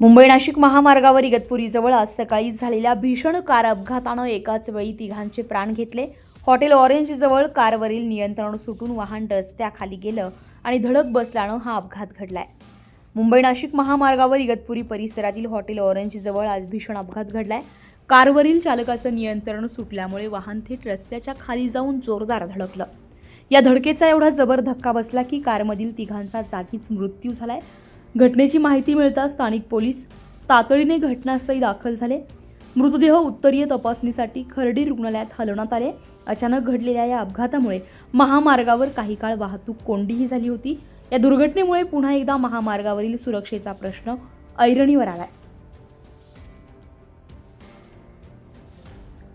मुंबई नाशिक महामार्गावर इगतपुरीजवळ आज सकाळी झालेल्या भीषण कार अपघातानं एकाच वेळी तिघांचे प्राण घेतले. हॉटेल ऑरेंज जवळ कारवरील नियंत्रण सुटून वाहन रस्त्याखाली गेलं आणि धडक बसल्यानं हा अपघात घडलाय. मुंबई नाशिक महामार्गावर इगतपुरी परिसरातील हॉटेल ऑरेंज जवळ आज भीषण अपघात घडलाय. कारवरील चालकाचं नियंत्रण सुटल्यामुळे वाहन थेट रस्त्याच्या खाली जाऊन जोरदार धडकलं. या धडकेचा एवढा जबर धक्का बसला की कारमधील तिघांचा जागीच मृत्यू झालाय. घटनेची माहिती मिळताच स्थानिक पोलीस तातडीने घटनास्थळी दाखल झाले. मृतदेह उत्तरीय तपासणीसाठी खर्डी रुग्णालयात हलवण्यात आले. अचानक घडलेल्या या अपघातामुळे महामार्गावर काही काळ वाहतूक कोंडीही झाली होती. या दुर्घटनेमुळे पुन्हा एकदा महामार्गावरील सुरक्षेचा प्रश्न ऐरणीवर आलाय.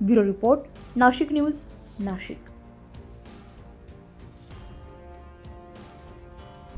Bureau report Nashik news Nashik.